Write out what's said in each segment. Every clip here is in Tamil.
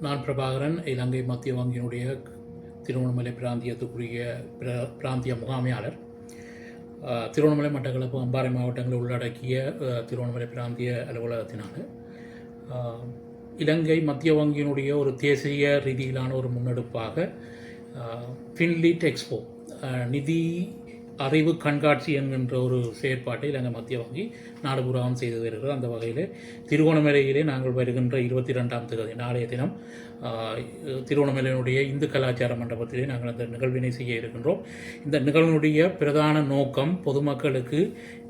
நான் பிரபாகரன் இலங்கை மத்திய வங்கியினுடைய திருவண்ணாமலை பிராந்தியத்துக்குரிய பிர- பிராந்திய முகாமையாளர். திருவண்ணாமலை மட்டக்களப்பு அம்பாறை மாவட்டங்களை உள்ளடக்கிய திருவண்ணாமலை பிராந்திய அலுவலகத்தினால் இலங்கை மத்திய வங்கியினுடைய ஒரு தேசிய ரீதியிலான ஒரு முன்னெடுப்பாக ஃபின்லிட் எக்ஸ்போ நிதி அறிவு கண்காட்சி என்கின்ற ஒரு செயற்பாட்டை இலங்கை மத்திய வங்கி நாடுபுறாவும் செய்து வருகிறது. அந்த வகையில் திருவோணமலையிலே நாங்கள் வருகின்ற இருபத்தி ரெண்டாம் தேதி நாளைய தினம் திருவோணமலையினுடைய இந்து கலாச்சார மண்டபத்திலே நாங்கள் அந்த நிகழ்வினை செய்ய இருக்கின்றோம். இந்த நிகழ்வினுடைய பிரதான நோக்கம் பொதுமக்களுக்கு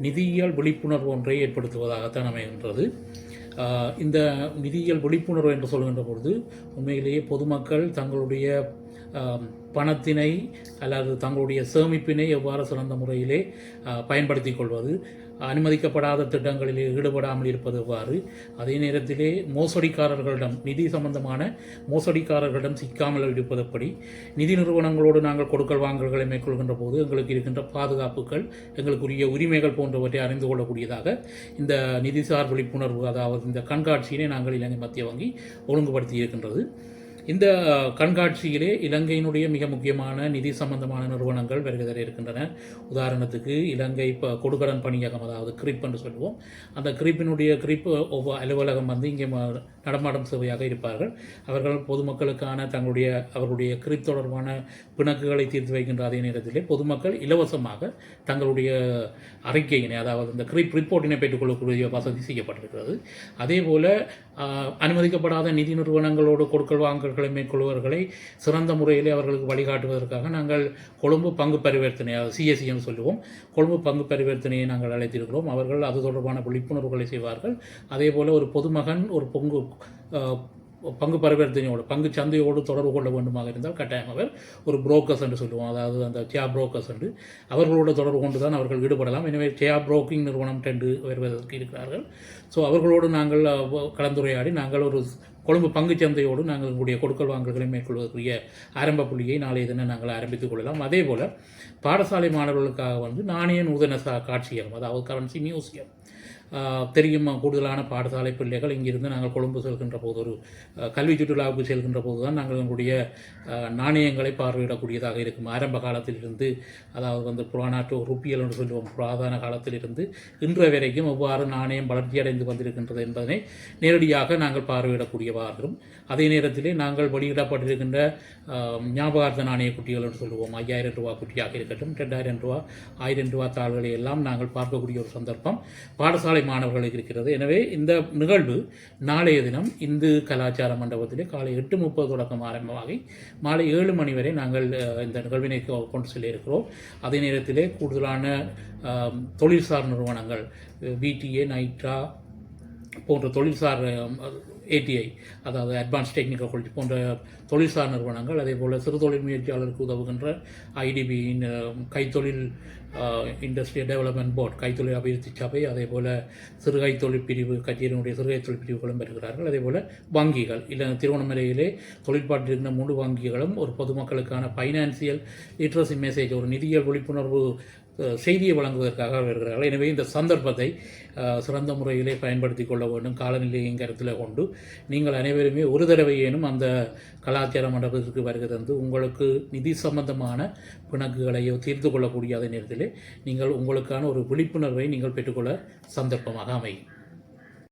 நிதியியல் விழிப்புணர்வு ஒன்றை ஏற்படுத்துவதாகத்தான் அமைகின்றது. இந்த நிதியியல் விழிப்புணர்வு என்று சொல்கின்ற பொழுது உண்மையிலேயே பொதுமக்கள் தங்களுடைய பணத்தினை அல்லது தங்களுடைய சேமிப்பினை எவ்வாறு சிறந்த முறையிலே பயன்படுத்தி கொள்வது அனுமதிக்கப்படாத திட்டங்களில் ஈடுபடாமல் இருப்பது எவ்வாறு அதே நேரத்திலே மோசடிக்காரர்களிடம் நிதி சம்பந்தமான மோசடிக்காரர்களிடம் சிக்காமல் இருப்பது எப்படி நிதி நிறுவனங்களோடு நாங்கள் கொடுக்கல் வாங்கல்களை மேற்கொள்கின்ற போது எங்களுக்கு இருக்கின்ற பாதுகாப்புகள் எங்களுக்குரிய உரிமைகள் போன்றவற்றை அறிந்து கொள்ளக்கூடியதாக இந்த நிதிசார் விழிப்புணர்வு அதாவது இந்த கண்காட்சியினை நாங்கள் இலங்கை மத்திய வங்கி ஒழுங்குபடுத்தி இருக்கின்றது. இந்த கண்காட்சியிலே இலங்கையினுடைய மிக முக்கியமான நிதி சம்பந்தமான நிறுவனங்கள் வருகை தர இருக்கின்றன. உதாரணத்துக்கு இலங்கை இப்போ கொடுக்கடன் பணியகம் அதாவது கிரிப் என்று சொல்லுவோம். அந்த கிரிப்பினுடைய கிரிப் ஒவ்வொரு அலுவலகம் வந்து இங்கே நடமாடும் சேவையாக இருப்பார்கள். அவர்கள் பொதுமக்களுக்கான தங்களுடைய அவர்களுடைய கிரிப் தொடர்பான பிணக்குகளை தீர்த்து வைக்கின்ற அதே நேரத்திலே பொதுமக்கள் இலவசமாக தங்களுடைய அறிக்கையினை அதாவது இந்த கிரிப் ரிப்போர்ட்டினை பெற்றுக்கொள்ளக்கூடிய வசதி செய்யப்பட்டிருக்கிறது. அதே போல் அனுமதிக்கப்படாத நிதி நிறுவனங்களோடு கொடுக்கல் வாங்கல்களை மேற்கொள்வர்களை சிறந்த முறையிலே அவர்களுக்கு வழிகாட்டுவதற்காக நாங்கள் கொழும்பு பங்கு பரிவர்த்தனை சிஎஸ்சின்னு சொல்லுவோம். கொழும்பு பங்கு பரிவர்த்தனையை நாங்கள் அழைத்திருக்கிறோம். அவர்கள் அது தொடர்பான விழிப்புணர்வுகளை செய்வார்கள். அதே போல ஒரு பொதுமகன் ஒரு பொங்கு பங்கு பரிவர்த்தனையோடு பங்கு சந்தையோடு தொடர்பு கொள்ள வேண்டுமாக இருந்தால் கட்டாயம் அவர் ஒரு புரோக்கர்ஸ் என்று சொல்லுவோம். அதாவது அந்த சியா புரோக்கர்ஸ் என்று. அவர்களோடு தொடர்பு கொண்டு தான் அவர்கள் ஈடுபடலாம். எனவே சியா புரோக்கிங் நிறுவனம் டெண்டு வருவதற்கு இருக்கிறார்கள். ஸோ அவர்களோடு நாங்கள் கலந்துரையாடி நாங்கள் ஒரு கொழும்பு பங்குச் சந்தையோடு நாங்கள் உங்களுடைய கொடுக்கல் வாங்கல்களை மேற்கொள்வதற்குரிய ஆரம்ப புள்ளியை நாளைய தினம் நாங்கள் ஆரம்பித்துக் கொள்ளலாம். அதே போல் பாடசாலை மாணவர்களுக்காக வந்து நாணய நூதன சா காட்சியகம் அதாவது கரன்சி மியூசியம் தெரியும்? கூடுதலான பாடசாலை பிள்ளைகள் இங்கிருந்து நாங்கள் கொழும்பு செல்கின்ற போது ஒரு கல்வி சுற்றுலாவுக்கு செல்கின்ற போது தான் நாங்கள் எங்களுடைய நாணயங்களை பார்வையிடக்கூடியதாக இருக்கும். ஆரம்ப காலத்திலிருந்து அதாவது வந்து புறநாட்டு ருப்பியல் என்று சொல்லுவோம் புராதன காலத்திலிருந்து இன்று வரைக்கும் எவ்வாறு நாணயம் வளர்ச்சியடைந்து வந்திருக்கின்றது என்பதனை நேரடியாக நாங்கள் பார்வையிடக்கூடியவாகும் அதே நேரத்திலே நாங்கள் வெளியிடப்பட்டிருக்கின்ற ஞாபகார்த்த நாணய குட்டிகள் என்று சொல்லுவோம் ஐயாயிரம் ரூபா குட்டியாக இருக்கட்டும் ரெண்டாயிரம் ரூபா ஆயிரம் ரூபா தாள்களை எல்லாம் நாங்கள் பார்க்கக்கூடிய ஒரு சந்தர்ப்பம். பாடசாலை மாணவர்கள் இருக்கிறது. எனவே இந்த நிகழ்வு நாளைய தினம் இந்து கலாச்சார மண்டபத்திலே காலை எட்டு முப்பது தொடக்கம் ஆரம்பமாகி மாலை ஏழு மணி வரை நாங்கள் இந்த நிகழ்வினை கொண்டு செல்லிருக்கிறோம் அதே நேரத்திலே கூடுதலான தொழில்சார் நிறுவனங்கள் பிடிஏ நைட்ரா போன்ற தொழில்சார் ஏடிஐ அதாவது அட்வான்ஸ் டெக்னிக்கல் காலேஜ் போன்ற தொழில்சார் நிறுவனங்கள் அதே போல் சிறு தொழில் முயற்சியாளருக்கு உதவுகின்ற ஐடிபி கைத்தொழில் இண்டஸ்ட்ரி டெவலப்மெண்ட் போர்ட் கைத்தொழில் அபிவிருத்தி சபை அதே போல் சிறு கைத்தொழில் பிரிவு கட்சியினுடைய சிறு கைத்தொழில் பிரிவுகளும் பெறுகிறார்கள். அதே போல் வங்கிகள் இல்லை திருவண்ணாமலையிலே தொழிற்பாட்டில் இருந்த மூன்று வங்கிகளும் ஒரு பொதுமக்களுக்கான ஃபைனான்சியல் லிட்ரஸி மெசேஜ் ஒரு நிதியியல் விழிப்புணர்வு செய்தியை வழங்குவதற்காக வருகிறார்கள் எனவே இந்த சந்தர்ப்பத்தை சிறந்த முறையிலே பயன்படுத்தி கொள்ள வேண்டும். காலநிலையின் கருத்தில் கொண்டு நீங்கள் அனைவருமே ஒரு தடவையேனும் அந்த கலாச்சார மண்டபத்திற்கு வருகை தந்து உங்களுக்கு நிதி சம்பந்தமான பிணக்குகளையோ தீர்த்து கொள்ளக்கூடிய அதே நேரத்தில் நீங்கள் உங்களுக்கான ஒரு விழிப்புணர்வை நீங்கள் பெற்றுக்கொள்ள சந்தர்ப்பமாக அமையும்.